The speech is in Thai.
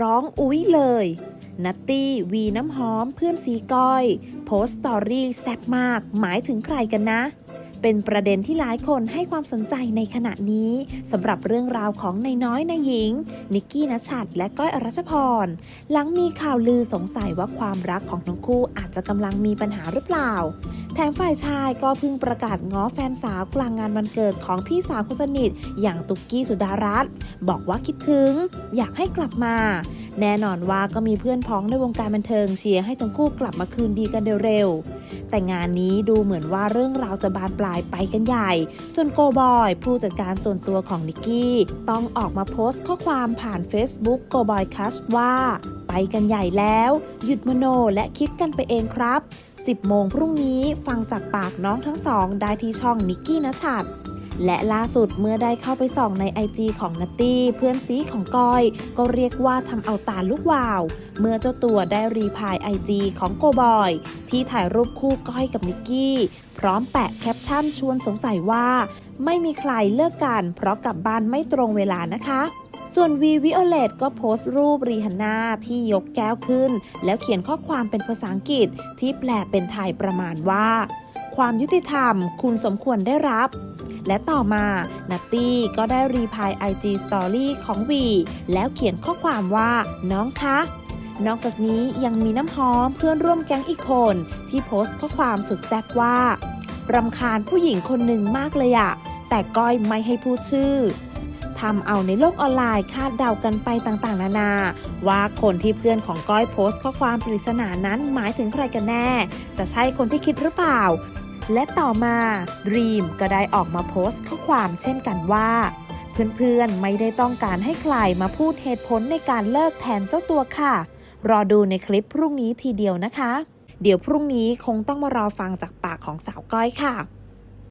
ร้องอุ๊ยเลยนัตตี้วีน้ำหอมเพื่อนสีก้อย โพสต์สตอรี่แซ่บมาก หมายถึงใครกันนะ เป็นประเด็นที่หลายคนให้ความสนใจในขณะนี้สำหรับเรื่องราวของนายน้อยนายหญิง นิกกี้นชัดและก้อยอรัชพร หลังมีข่าวลือสงสัยว่าความรักของทั้งคู่อาจจะกำลังมีปัญหาหรือเปล่า แถมฝ่ายชายก็เพิ่งประกาศง้อแฟนสาวกลางงานวันเกิดของพี่สาวคนสนิท อย่างตุกกี้สุดารัตน์บอกว่าคิดถึง อยากให้กลับมา แน่นอนว่าก็มีเพื่อนพ้องในวงการบันเทิงเชียร์ให้ทั้งคู่กลับมาคืนดีกันเร็วๆแต่งานนี้ดูเหมือนว่าเรื่องราวจะบานปลายไปกันใหญ่ จนโกบอย ผู้จัดการส่วนตัวของนิกกี้ ต้องออกมาโพสต์ข้อความผ่าน Facebook โกบอยคัสว่าไปกันใหญ่แล้ว หยุดมโนและคิดกันไปเองครับ 10 โมงพรุ่งนี้ฟังจากปากน้องทั้งสองได้ที่ช่องนิกกี้นะชัด และล่าสุดเมื่อได้เข้าไปส่องใน IG ของนัตตี้เพื่อนซีของก้อย ก็เรียกว่าทำเอาตาลุกวาว เมื่อเจ้าตัวได้รีพาย IG ของโกบอย ที่ถ่ายรูปคู่ก้อยกับนิกกี้ พร้อมแปะแคปชั่นชวนสงสัยว่า ไม่มีใครเลิกกันเพราะกลับบ้านไม่ตรงเวลานะคะส่วนวีวิโอเลตก็โพสต์รูปรีฮันนาที่ยกแก้วขึ้น แล้วเขียนข้อความเป็นภาษาอังกฤษที่แปลเป็นไทยประมาณว่า ความยุติธรรมคุณสมควรได้รับ และต่อมานัตตี้ก็ได้รีพาย IG Story ของวีแล้วเขียนข้อความว่าน้องคะนอกจากนี้ยังมีน้ำหอมเพื่อนร่วมแก๊งอีกคน ที่โพสต์ข้อความสุดแซ่บว่ารำคาญผู้หญิงคนหนึ่งมากเลยอะแต่ก้อยไม่ให้พูดชื่อทำเอาในโลกออนไลน์คาดเดากันไปต่างๆ นานา ว่าคนที่เพื่อนของก้อยโพสต์ข้อความปริศนานั้นหมายถึงใครกันแน่ จะใช่คนที่คิดหรือเปล่า และต่อมา Dream ก็ได้ออกมาโพสต์ข้อความเช่นกันว่า เพื่อนๆไม่ได้ต้องการให้ใครมาพูดเหตุผลในการเลิกแทนเจ้าตัวค่ะ รอดูในคลิปพรุ่งนี้ทีเดียวนะคะ เดี๋ยวพรุ่งนี้คงต้องมารอฟังจากปากของสาวก้อยค่ะ